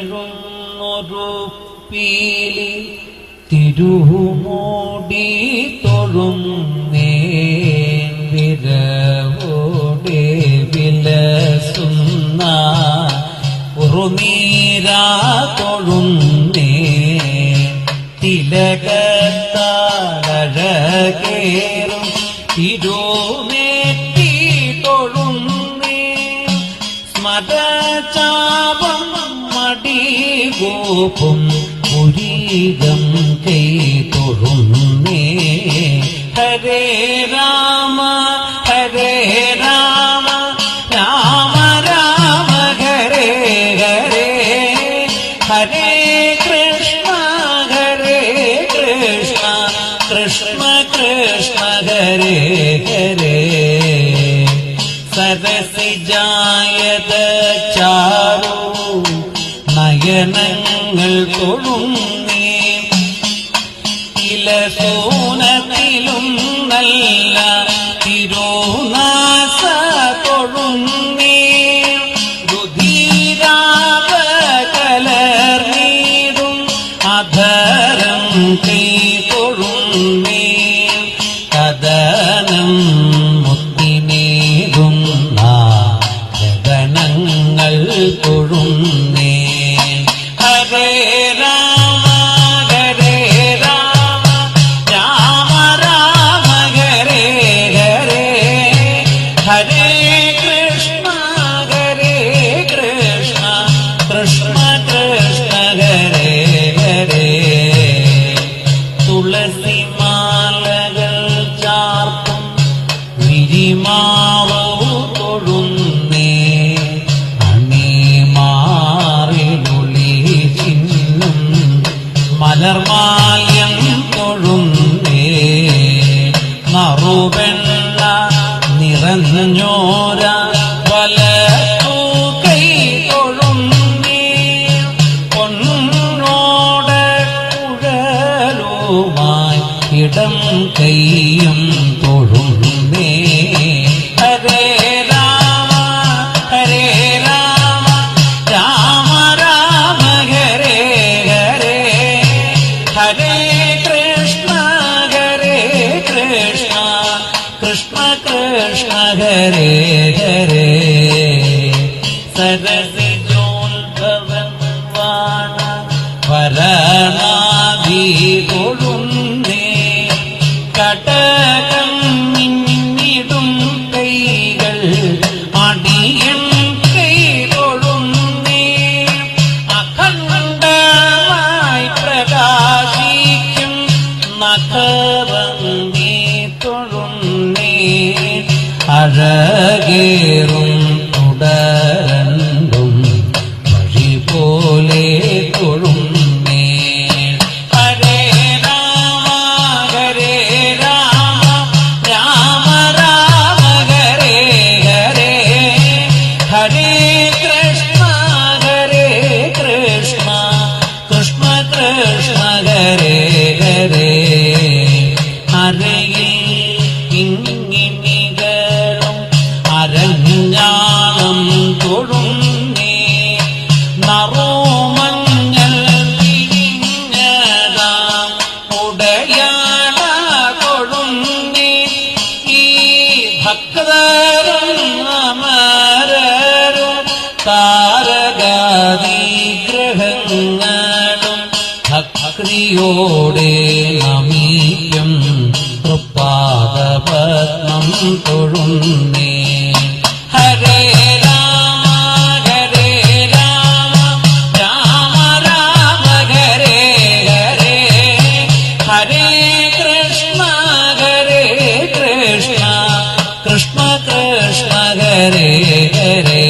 നിറമെഴുന്നൊരു പീലി തിരുമോടി തൊഴുന്നേ വിരവോടെ വിലസുന്ന ഉറുനീരാ തൊഴുന്നേ തിലകത്താഴകേറും തിരുമേറ്റി മടിഗോപും പുരീകം കൈ തൊഴുന്നേ ഹരേ രാമ ഹരേ രാമ രാമ രാമ ഹരേ ഹരേ. ഹരേ കൃഷ്ണ ഹരേ കൃഷ്ണ കൃഷ്ണ കൃഷ്ണ ഹരേ ഹരേ. സരസിജായത ചാരു നയനങ്ങൾ തൊഴുന്നേ ഇലസൂനത്തിലും നല്ല തിരുനാസ തൊഴുന്നേ രുധീരാവ കലർന്നീടും അധരം തീ തൊഴുന്നേ കഥനം മുത്തിനേകുന്ന ഗഗനങ്ങൾ തൊഴുന്നേ മലർമാല്യം തൊഴുന്നേ നറുവെണ്ണ നിറഞ്ഞോര വല കൈയും തൊഴുന്നേ കൃഷ്ണ കൃഷ്ണ ഹരേ. ഹരേ സരസിജോത്ഭവൻ വാണ വരണാദി കൊഴുന്നേ. കടകം കൈകൾ അഴകേറും തുടരണ്ടും വഴി പോലെ തൊഴുന്നേ ഹരേ രാമ ഭക്തരും അമരരും താരകാദി ഗ്രഹങ്ങളും ഭക്തിയോടെ നമീയം തൃപ്പാദപത്മം തൊഴുന്നേ. ഹരേ രാമ കൃഷ്ണ കൃഷ്ണ കൃഷ്ണ ഹരേ ഹരേ